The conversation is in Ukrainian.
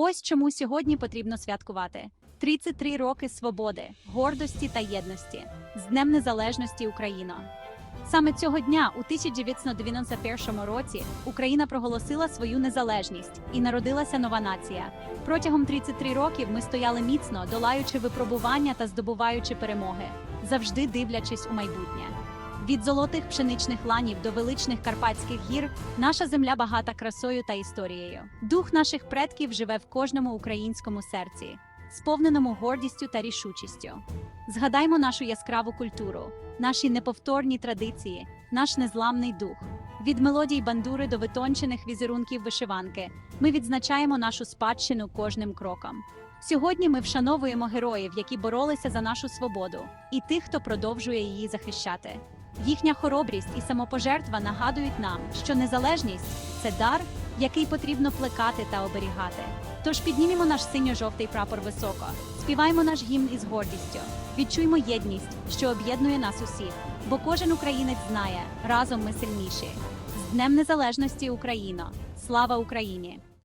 Ось чому сьогодні потрібно святкувати: 33 роки свободи, гордості та єдності з Днем Незалежності Україна. Саме цього дня, у 1991 році, Україна проголосила свою незалежність і народилася нова нація. Протягом 33 років ми стояли міцно, долаючи випробування та здобуваючи перемоги, завжди дивлячись у майбутнє. Від золотих пшеничних ланів до величних карпатських гір наша земля багата красою та історією. Дух наших предків живе в кожному українському серці, сповненому гордістю та рішучістю. Згадаймо нашу яскраву культуру, наші неповторні традиції, наш незламний дух. Від мелодій бандури до витончених візерунків вишиванки ми відзначаємо нашу спадщину кожним кроком. Сьогодні ми вшановуємо героїв, які боролися за нашу свободу, і тих, хто продовжує її захищати. Їхня хоробрість і самопожертва нагадують нам, що незалежність це дар, який потрібно плекати та оберігати. Тож піднімімо наш синьо-жовтий прапор високо, співаймо наш гімн із гордістю, відчуймо єдність, що об'єднує нас усіх, бо кожен українець знає, разом ми сильніші. З Днем Незалежності Україно! Слава Україні!